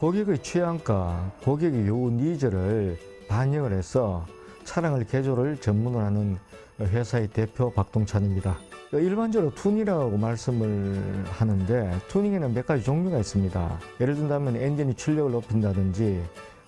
고객의 취향과 고객의 요구 니즈를 반영을 해서 차량을 개조를 전문으로 하는 회사의 대표 박동찬입니다. 일반적으로 튜닝이라고 말씀을 하는데 튜닝에는 몇 가지 종류가 있습니다. 예를 든다면 엔진의 출력을 높인다든지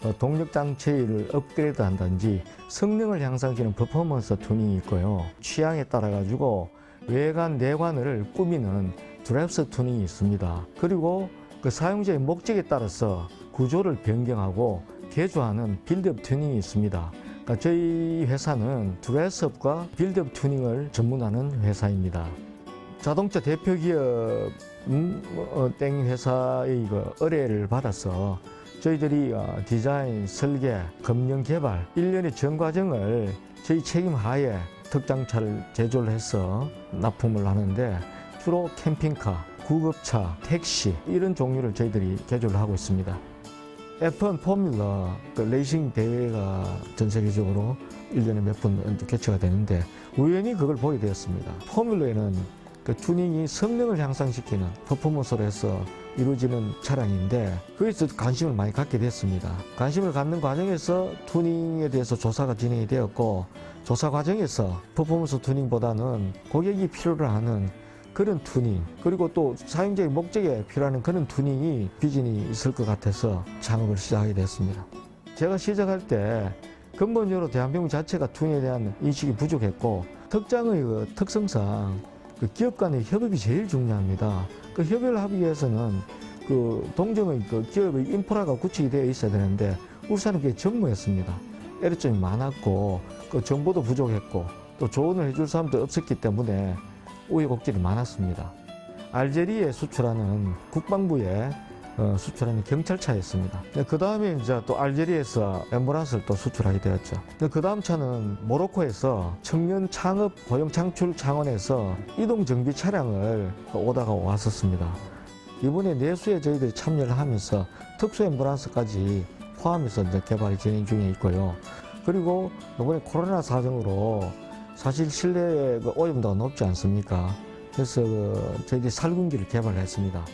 어, 동력 장치를 업그레이드 한다든지 성능을 향상시키는 퍼포먼스 튜닝이 있고요. 취향에 따라 가지고 외관 내관을 꾸미는 드랩스 튜닝이 있습니다. 그리고 그 사용자의 목적에 따라서 구조를 변경하고 개조하는 빌드업 튜닝이 있습니다. 그러니까 저희 회사는 드레스업과 빌드업 튜닝을 전문하는 회사입니다. 자동차 대표 기업 음, 어, 땡 회사의 그 의뢰를 받아서 저희들이 어, 디자인, 설계, 검령 개발 일련의 전 과정을 저희 책임 하에 특장차를 제조를 해서 납품을 하는데 주로 캠핑카, 구급차, 택시 이런 종류를 저희들이 개조를 하고 있습니다. F1 포뮬러 그 레이싱 대회가 전 세계적으로 1년에 몇 번 개최가 되는데 우연히 그걸 보게 되었습니다. 포뮬러에는 그 튜닝이 성능을 향상시키는 퍼포먼스로 해서 이루어지는 차량인데 거기서 관심을 많이 갖게 됐습니다. 관심을 갖는 과정에서 튜닝에 대해서 조사가 진행이 되었고 조사 과정에서 퍼포먼스 튜닝보다는 고객이 필요로 하는 그런 튜닝 그리고 또 사용자의 목적에 필요한 그런 튜닝이 비전이 있을 것 같아서 창업을 시작하게 됐습니다. 제가 시작할 때 근본적으로 대한민국 자체가 튜닝에 대한 인식이 부족했고 특장의 그 특성상 그 기업 간의 협업이 제일 중요합니다. 그 협의를 하기 위해서는 그 동정의 그 기업의 인프라가 구축이 되어 있어야 되는데 울산은 그게 전무했습니다. 애로점이 많았고 그 정보도 부족했고 또 조언을 해줄 사람도 없었기 때문에 우여곡절이 많았습니다. 알제리에 수출하는 국방부에 어, 수출하는 경찰차였습니다. 그 다음에 이제 또 알제리에서 앰뷸런스를 또 수출하게 되었죠. 그 다음 차는 모로코에서 청년 창업 고용 창출 창원에서 이동 정비 차량을 오다가 왔었습니다. 이번에 내수에 저희들이 참여를 하면서 특수 앰뷸런스까지 포함해서 이제 개발이 진행 중에 있고요. 그리고 이번에 코로나 사정으로 사실 실내에 그 오염도가 높지 않습니까? 그래서 그 저희들이 살균기를 개발했습니다.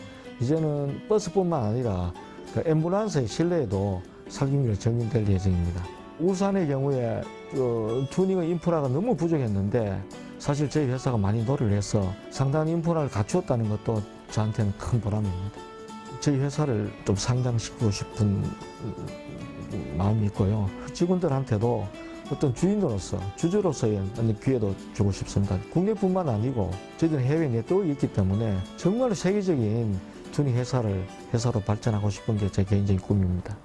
이제는 버스뿐만 아니라 그 앰뷸런스의 실내에도 살균기를 적용될 예정입니다. 울산의 경우에 그 튜닝의 인프라가 너무 부족했는데 사실 저희 회사가 많이 노력을 해서 상당한 인프라를 갖추었다는 것도 저한테는 큰 보람입니다. 저희 회사를 좀 상장시키고 싶은 마음이 있고요. 직원들한테도 어떤 주인으로서 주주로서의 기회도 주고 싶습니다. 국내뿐만 아니고 저희들은 해외 네트워크가 있기 때문에 정말 세계적인 튜닝 회사를 회사로 발전하고 싶은 게 제 개인적인 꿈입니다.